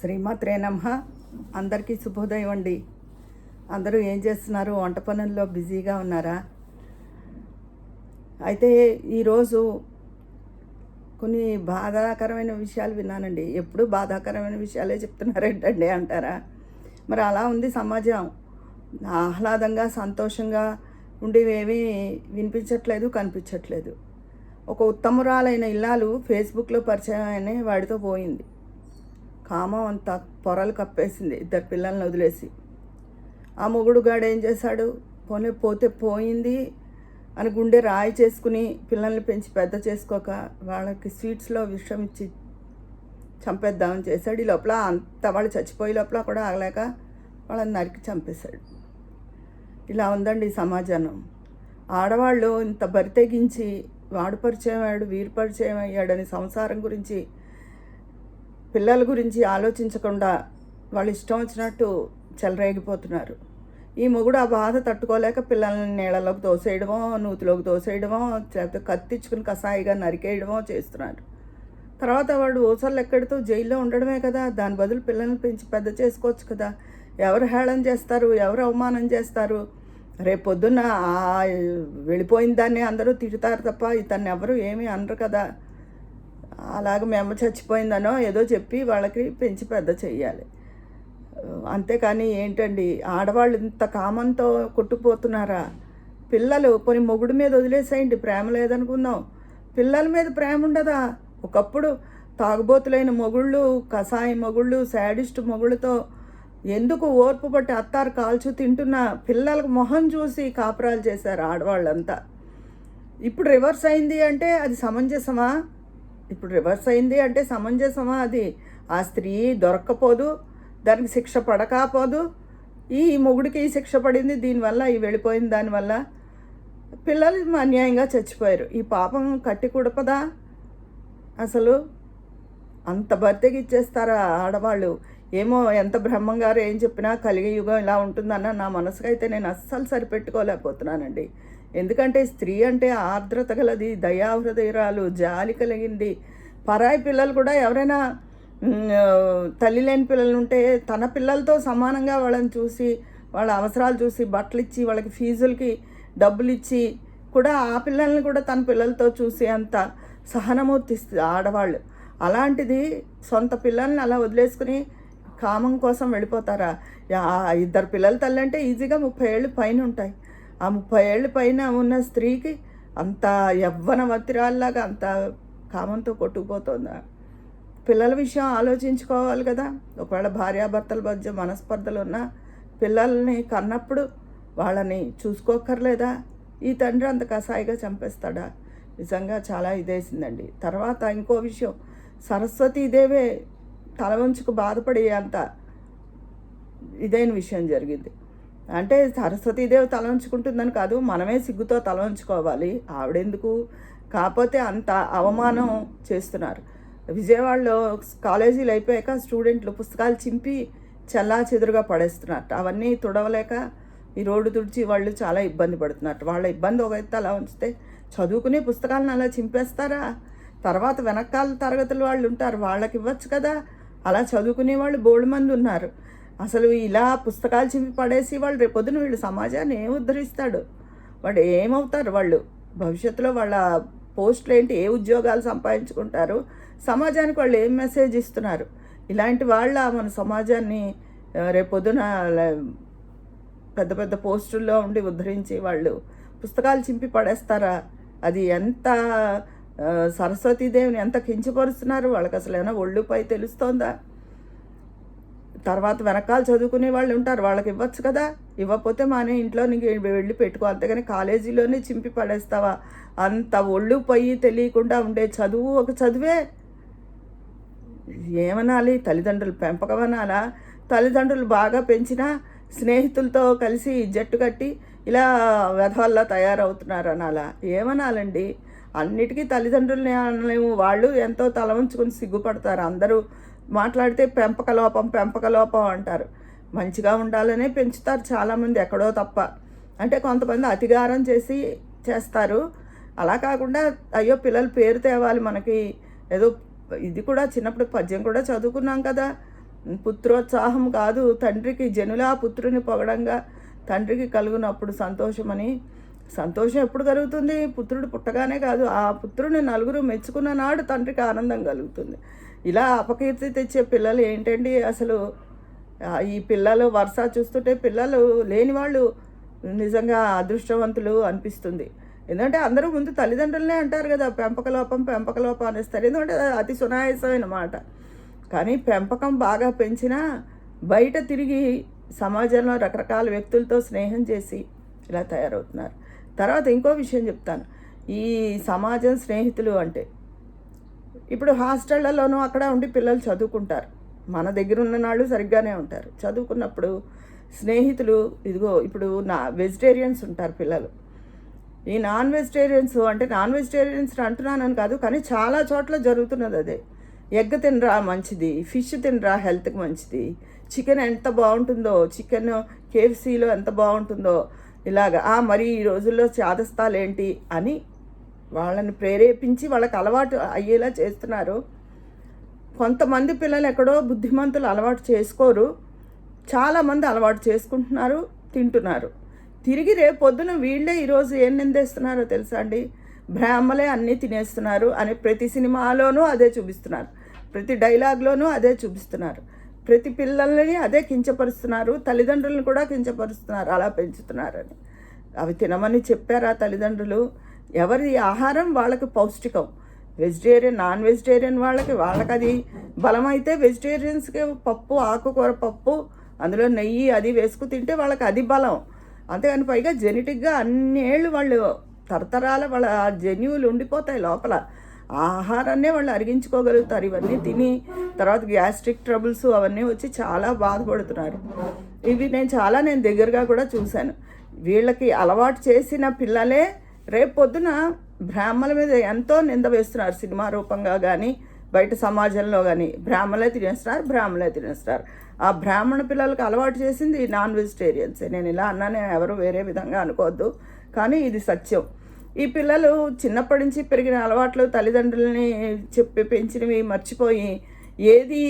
శ్రీమాత్రే నమ. అందరికీ శుభోదయం అండి. అందరూ ఏం చేస్తున్నారు? వంట పనుల్లో బిజీగా ఉన్నారా? అయితే ఈరోజు కొన్ని బాధాకరమైన విషయాలు విన్నానండి. ఎప్పుడు బాధాకరమైన విషయాలే చెప్తున్నారేంటండి అంటారా? మరి అలా ఉంది సమాజం. ఆహ్లాదంగా సంతోషంగా ఉండేవేమీ వినిపించట్లేదు కనిపించట్లేదు. ఒక ఉత్తమురాలైన ఇల్లాలు ఫేస్బుక్లో పరిచయం అనే వాడితో పోయింది. కామం అంతా పొరలు కప్పేసింది ఇద్దరు పిల్లల్ని వదిలేసి. ఆ మొగుడు గాడు ఏం చేశాడు? పోనీ పోతే పోయింది అని గుండె రాయి చేసుకుని పిల్లల్ని పెంచి పెద్ద చేసుకోక వాళ్ళకి స్వీట్స్లో విషం ఇచ్చి చంపేద్దామని చేశాడు. ఈ లోపల అంత వాళ్ళు చచ్చిపోయే లోపల కూడా ఆగలేక వాళ్ళని నరికి చంపేశాడు. ఇలా ఉందండి సమాజానం సమాజం ఆడవాళ్ళు ఇంత బరితెగించి వాడు పరిచయం అయ్యాడు వీరు పరిచయం అయ్యాడని సంసారం గురించి పిల్లల గురించి ఆలోచించకుండా వాళ్ళు ఇష్టం వచ్చినట్టు చెలరేగిపోతున్నారు. ఈ మొగుడు ఆ బాధ తట్టుకోలేక పిల్లల్ని నీళ్ళలోకి దోసేయడమో నూతిలోకి దోసేయడమో లేకపోతే కత్తిచ్చుకుని కషాయిగా నరికేయడమో చేస్తున్నారు. తర్వాత వాడు ఊసలు ఎక్కడితో జైల్లో ఉండడమే కదా దాని బదులు పిల్లల్ని పెంచి పెద్ద చేసుకోవచ్చు కదా. ఎవరు హేళన చేస్తారు ఎవరు అవమానం చేస్తారు? రేపు పొద్దున్న వెళ్ళిపోయిన దాన్ని అందరూ తిడతారు తప్ప ఇతన్ని ఎవరు ఏమీ అనరు కదా. అలాగ మేము చచ్చిపోయిందనో ఏదో చెప్పి వాళ్ళకి పెంచి పెద్ద చెయ్యాలి. అంతేకాని ఏంటండి ఆడవాళ్ళు ఇంత కామంతో కొట్టుకుపోతున్నారా? పిల్లలు కొన్ని మొగుడు మీద వదిలేసేయండి ప్రేమ లేదనుకుందాం. పిల్లల మీద ప్రేమ ఉండదా? ఒకప్పుడు తాగుబోతులైన మొగుళ్ళు కషాయి మొగుళ్ళు శాడిస్ట్ మొగుళ్ళతో ఎందుకు ఓర్పు పట్టి అత్తారు కాల్చు తింటున్న పిల్లలకు మొహం చూసి కాపురాలు చేశారు ఆడవాళ్ళంతా. ఇప్పుడు రివర్స్ అయింది అంటే అది సమంజసమా? ఇప్పుడు రివర్స్ అయింది అంటే సమంజసమా అది? ఆ స్త్రీ దొరక్కపోదు దానికి శిక్ష పడకపోదు. ఈ మొగుడికి ఈ శిక్ష పడింది దీనివల్ల ఈ వెళ్ళిపోయింది దానివల్ల పిల్లలు అన్యాయంగా చచ్చిపోయారు. ఈ పాపం కట్టి కుడపదా? అసలు అంత భర్తకి ఇచ్చేస్తారా ఆడవాళ్ళు? ఏమో ఎంత బ్రహ్మంగారు ఏం చెప్పినా కలిగి యుగం ఇలా ఉంటుందన్న నా మనసుకైతే నేను అస్సలు సరిపెట్టుకోలేకపోతున్నానండి. ఎందుకంటే స్త్రీ అంటే ఆర్ద్రత గలది దయాహృదయరాలు జాలి కలిగింది. పరాయి పిల్లలు కూడా ఎవరైనా తల్లి లేని పిల్లలు ఉంటే తన పిల్లలతో సమానంగా వాళ్ళని చూసి వాళ్ళ అవసరాలు చూసి బట్టలు ఇచ్చి వాళ్ళకి ఫీజులకి డబ్బులు ఇచ్చి కూడా ఆ పిల్లల్ని కూడా తన పిల్లలతో చూసి అంత సహనమూర్తిస్తుంది ఆడవాళ్ళు. అలాంటిది సొంత పిల్లల్ని అలా వదిలేసుకుని కామం కోసం వెళ్ళిపోతారా? ఇద్దరు పిల్లల తల్లి అంటే ఈజీగా ముప్పై ఏళ్ళు పైన ఉంటాయి. ఆ ముప్పై ఏళ్ళ పైన ఉన్న స్త్రీకి అంత యవ్వన వత్తిరాల్లాగా అంత కామంతో కొట్టుకుపోతుందా? పిల్లల విషయం ఆలోచించుకోవాలి కదా. ఒకవేళ భార్యాభర్తల మధ్య మనస్పర్ధలు ఉన్నా పిల్లల్ని కన్నప్పుడు వాళ్ళని చూసుకోక్కర్లేదా? ఈ తండ్రి అంత కసాయిగా చంపేస్తాడా? నిజంగా చాలా ఇదేసిందండి. తర్వాత ఇంకో విషయం. సరస్వతీదేవే తల వంచుకు బాధపడే అంత ఇదైన విషయం జరిగింది. అంటే సరస్వతీదేవి తల ఉంచుకుంటుందని కాదు మనమే సిగ్గుతో తల ఉంచుకోవాలి ఆవిడెందుకు? కాకపోతే అంత అవమానం చేస్తున్నారు. విజయవాడలో కాలేజీలు అయిపోయాక స్టూడెంట్లు పుస్తకాలు చింపి చల్లా చెదురుగా పడేస్తున్నట్టు అవన్నీ తుడవలేక ఈ రోడ్డు తుడిచి వాళ్ళు చాలా ఇబ్బంది పడుతున్నట్టు వాళ్ళ ఇబ్బంది ఒక ఎత్తు అలా ఉంచితే చదువుకునే పుస్తకాలను అలా చింపేస్తారా? తర్వాత వెనకాల తరగతులు వాళ్ళు ఉంటారు వాళ్ళకి ఇవ్వచ్చు కదా? అలా చదువుకునే వాళ్ళు బోల్డ్ మంది ఉన్నారు. అసలు ఇలా పుస్తకాలు చింపి పడేసి వాళ్ళు రేపొద్దున వీళ్ళు సమాజాన్ని ఏం ఉద్ధరిస్తాడు? వాడు ఏమవుతారు వాళ్ళు? భవిష్యత్తులో వాళ్ళ పోస్టులు ఏంటి? ఏ ఉద్యోగాలు సంపాదించుకుంటారు? సమాజానికి వాళ్ళు ఏం మెసేజ్ ఇస్తున్నారు? ఇలాంటి వాళ్ళ మన సమాజాన్ని రేపొద్దున పెద్ద పెద్ద పోస్టుల్లో ఉండి ఉద్ధరించి వాళ్ళు పుస్తకాలు చింపి పడేస్తారా? అది ఎంత సరస్వతీదేవిని ఎంత కించపరుస్తున్నారు? వాళ్ళకి అసలు ఏమైనా ఒళ్ళుపై తెలుస్తోందా? తర్వాత వెనకాల చదువుకునే వాళ్ళు ఉంటారు వాళ్ళకి ఇవ్వచ్చు కదా. ఇవ్వకపోతే మానే ఇంట్లో నీకు వెళ్ళి పెట్టుకో. అంతేగాని కాలేజీలోనే చింపి పడేస్తావా? అంత ఒళ్ళు పోయి తెలియకుండా ఉండే చదువు ఒక చదువే. ఏమనాలి? తల్లిదండ్రులు పెంపకమనాలా తల్లిదండ్రులు బాగా పెంచినా స్నేహితులతో కలిసి జట్టు కట్టి ఇలా వెధవల్లా తయారవుతున్నారు అనాలా? ఏమనాలండి? అన్నిటికీ తల్లిదండ్రులని అనలేము వాళ్ళు ఎంతో తల ఉంచుకొని సిగ్గుపడతారు. అందరూ మాట్లాడితే పెంపక లోపం పెంపక లోపం అంటారు. మంచిగా ఉండాలనే పెంచుతారు చాలామంది ఎక్కడో తప్ప. అంటే కొంతమంది అతిగారం చేసి చేస్తారు. అలా కాకుండా అయ్యో పిల్లలు పేరు తేవాలి మనకి. ఏదో ఇది కూడా చిన్నప్పుడు పద్యం కూడా చదువుకున్నాం కదా. పుత్రోత్సాహం కాదు తండ్రికి జనులా పుత్రుని పొగడంగా తండ్రికి కలుగునప్పుడు సంతోషమని సంతోషం ఎప్పుడు కలుగుతుంది? పుత్రుడు పుట్టగానే కాదు ఆ పుత్రుని నలుగురు మెచ్చుకున్న నాడు తండ్రికి ఆనందం కలుగుతుంది. ఇలా అపకీర్తి తెచ్చే పిల్లలు ఏంటండి అసలు? ఈ పిల్లలు వరుస చూస్తుంటే పిల్లలు లేని వాళ్ళు నిజంగా అదృష్టవంతులు అనిపిస్తుంది. ఎందుకంటే అందరూ ముందు తల్లిదండ్రులనే అంటారు కదా పెంపక లోపం పెంపక లోపం అనేస్తారు. ఎందుకంటే అది అతి సునాయాసమైన మాట. కానీ పెంపకం బాగా పెంచినా బయట తిరిగి సమాజంలో రకరకాల వ్యక్తులతో స్నేహం చేసి ఇలా తయారవుతున్నారు. తర్వాత ఇంకో విషయం చెప్తాను. ఈ సమాజం స్నేహితులు అంటే ఇప్పుడు హాస్టళ్ళలోనూ అక్కడ ఉండి పిల్లలు చదువుకుంటారు. మన దగ్గర ఉన్న నాళ్ళు సరిగ్గానే ఉంటారు. చదువుకున్నప్పుడు స్నేహితులు ఇదిగో ఇప్పుడు నా వెజిటేరియన్స్ ఉంటారు పిల్లలు. ఈ నాన్ వెజిటేరియన్స్ అంటే నాన్ వెజిటేరియన్స్ అంటున్నానని కాదు కానీ చాలా చోట్ల జరుగుతున్నది అదే. ఎగ్ తినరా మంచిది ఫిష్ తినరా హెల్త్కి మంచిది చికెన్ ఎంత బాగుంటుందో చికెన్ కేఎఫ్సీలో ఎంత బాగుంటుందో ఇలాగా "ఆ, మరి ఈ రోజుల్లో చాదస్తాలేంటి? అని వాళ్ళని ప్రేరేపించి వాళ్ళకి అలవాటు అయ్యేలా చేస్తున్నారు. కొంతమంది పిల్లలు ఎక్కడో బుద్ధిమంతులు అలవాటు చేసుకోరు. చాలామంది అలవాటు చేసుకుంటున్నారు తింటున్నారు. తిరిగి రేపు పొద్దున వీళ్ళే ఈరోజు ఏం నిందేస్తున్నారో తెలుసా అండి? బ్రాహ్మలే అన్నీ తినేస్తున్నారు అని ప్రతి సినిమాలోనూ అదే చూపిస్తున్నారు. ప్రతి డైలాగ్లోనూ అదే చూపిస్తున్నారు. ప్రతి పిల్లల్ని అదే కించపరుస్తున్నారు తల్లిదండ్రులను కూడా కించపరుస్తున్నారు అలా పెంచుతున్నారని. అవి తినమని చెప్పారా తల్లిదండ్రులు? ఎవరి ఆహారం వాళ్ళకి పౌష్టికం. వెజిటేరియన్ నాన్ వెజిటేరియన్ వాళ్ళకి వాళ్ళకి అది బలమైతే వెజిటేరియన్స్కి పప్పు ఆకుకూర పప్పు అందులో నెయ్యి అది వేసుకు తింటే వాళ్ళకి అది బలం. అంతేగాని పైగా జెనెటిక్గా అన్నేళ్ళు వాళ్ళు తరతరాల వాళ్ళ జన్యువులు ఉండిపోతాయి లోపల. ఆహారాన్నే వాళ్ళు అరిగించుకోగలుగుతారు. ఇవన్నీ తిని తర్వాత గ్యాస్ట్రిక్ ట్రబుల్స్ అవన్నీ వచ్చి చాలా బాధపడుతున్నారు. ఇవి నేను చాలా నేను దగ్గరగా కూడా చూశాను. వీళ్ళకి అలవాటు చేసిన పిల్లలే రేపు పొద్దున బ్రాహ్మణుల మీద ఎంతో నింద వేస్తున్నారు. సినిమా రూపంగా కానీ బయట సమాజంలో కానీ బ్రాహ్మణులే తినేస్తున్నారు బ్రాహ్మణులే తినేస్తున్నారు. ఆ బ్రాహ్మణ పిల్లలకు అలవాటు చేసింది నాన్ వెజిటేరియన్సే. నేను ఇలా అన్నానే ఎవరు వేరే విధంగా అనుకోవద్దు. కానీ ఇది సత్యం. ఈ పిల్లలు చిన్నప్పటి నుంచి పెరిగిన అలవాట్లు తల్లిదండ్రులని చెప్పి పెంచినవి మర్చిపోయి ఏది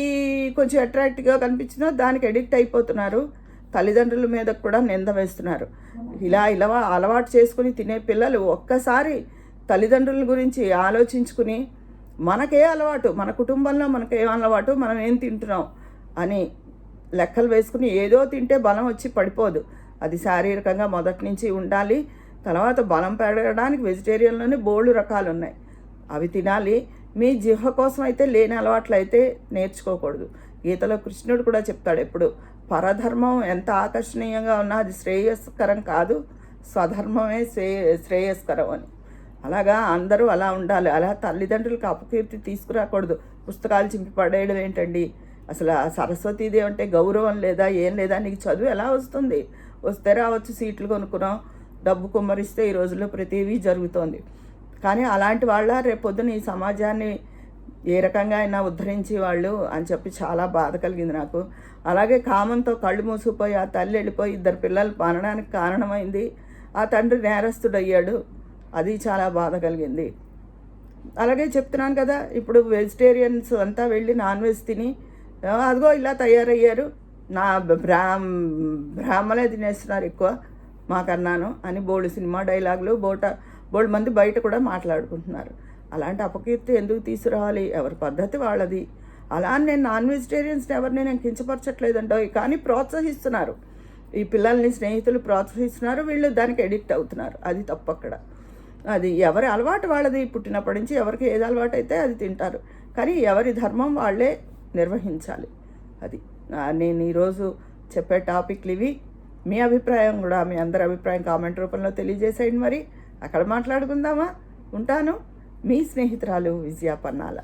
కొంచెం అట్రాక్టివ్గా కనిపించిందో దానికి అడిక్ట్ అయిపోతున్నారు. తల్లిదండ్రుల మీద కూడా నింద వేస్తున్నారు. ఇలా ఇలా అలవాటు చేసుకుని తినే పిల్లలు ఒక్కసారి తల్లిదండ్రుల గురించి ఆలోచించుకుని మనకే అలవాటు మన కుటుంబంలో మనకే అలవాటు మనం ఏం తింటున్నాం అని లెక్కలు వేసుకుని ఏదో తింటే బలం వచ్చి పడిపోదు. అది శారీరకంగా మొదటి నుంచి ఉండాలి. తర్వాత బలం పెరగడానికి వెజిటేరియన్లోనే బోల్డ్ రకాలు ఉన్నాయి అవి తినాలి. మీ జిహ్వ కోసం అయితే లేని అలవాట్లు అయితే నేర్చుకోకూడదు. గీతలో కృష్ణుడు కూడా చెప్తాడు ఎప్పుడు పరధర్మం ఎంత ఆకర్షణీయంగా ఉన్నా అది శ్రేయస్కరం కాదు స్వధర్మమే శ్రేయ శ్రేయస్కరం అని. అలాగా అందరూ అలా ఉండాలి. అలా తల్లిదండ్రులకు అపకీర్తి తీసుకురాకూడదు. పుస్తకాలు చింపి పడేయడం ఏంటండి? అసలు సరస్వతీదేవి అంటే గౌరవం లేదా ఏం లేదా నీకు చదువు ఎలా వస్తుంది? వస్తే రావచ్చు సీట్లు కొనుక్కున్నాం. డబ్బు కుమ్మరిస్తే ఈ రోజుల్లో ప్రతిదీ జరుగుతోంది. కానీ అలాంటి వాళ్ళ రేపొద్దున ఈ సమాజాన్ని ఏ రకంగా అయినా ఉద్ధరించి వాళ్ళు అని చెప్పి చాలా బాధ కలిగింది నాకు. అలాగే కామంతో కళ్ళు మూసుకుపోయి ఆ తల్లి వెళ్ళిపోయి ఇద్దరు పిల్లలు పనడానికి కారణమైంది. ఆ తండ్రి నేరస్తుడయ్యాడు. అది చాలా బాధ కలిగింది. అలాగే చెప్తున్నాను కదా ఇప్పుడు వెజిటేరియన్స్ అంతా వెళ్ళి నాన్ వెజ్ తిని అదిగో ఇలా తయారయ్యారు. నా బ్రా బ్రాహ్మలే తినేస్తున్నారు ఎక్కువ. మాకన్నాను అని బోల్డ్ సినిమా డైలాగులు బోట బోల్డ్ మంది బయట కూడా మాట్లాడుకుంటున్నారు. అలాంటి అపకీర్తి ఎందుకు తీసుకురావాలి? ఎవరి పద్ధతి వాళ్ళది? అలా అని నేను నాన్ వెజిటేరియన్స్ని ఎవరిని నేను కించపరచట్లేదంటో కానీ ప్రోత్సహిస్తున్నారు. ఈ పిల్లల్ని స్నేహితులు ప్రోత్సహిస్తున్నారు వీళ్ళు దానికి ఎడిక్ట్ అవుతున్నారు. అది తప్పు అక్కడ. అది ఎవరి అలవాటు వాళ్ళది? పుట్టినప్పటి నుంచి ఎవరికి ఏది అలవాటు అయితే అది తింటారు. కానీ ఎవరి ధర్మం వాళ్ళే నిర్వహించాలి. అది. నేను ఈరోజు చెప్పే టాపిక్లు ఇవి. మీ అభిప్రాయం కూడా మీ అందరి అభిప్రాయం కామెంట్ రూపంలో తెలియజేసేయండి మరి. అక్కడ మాట్లాడుకుందామా? ఉంటాను. మీ స్నేహితురాలు విజయ పన్నాల.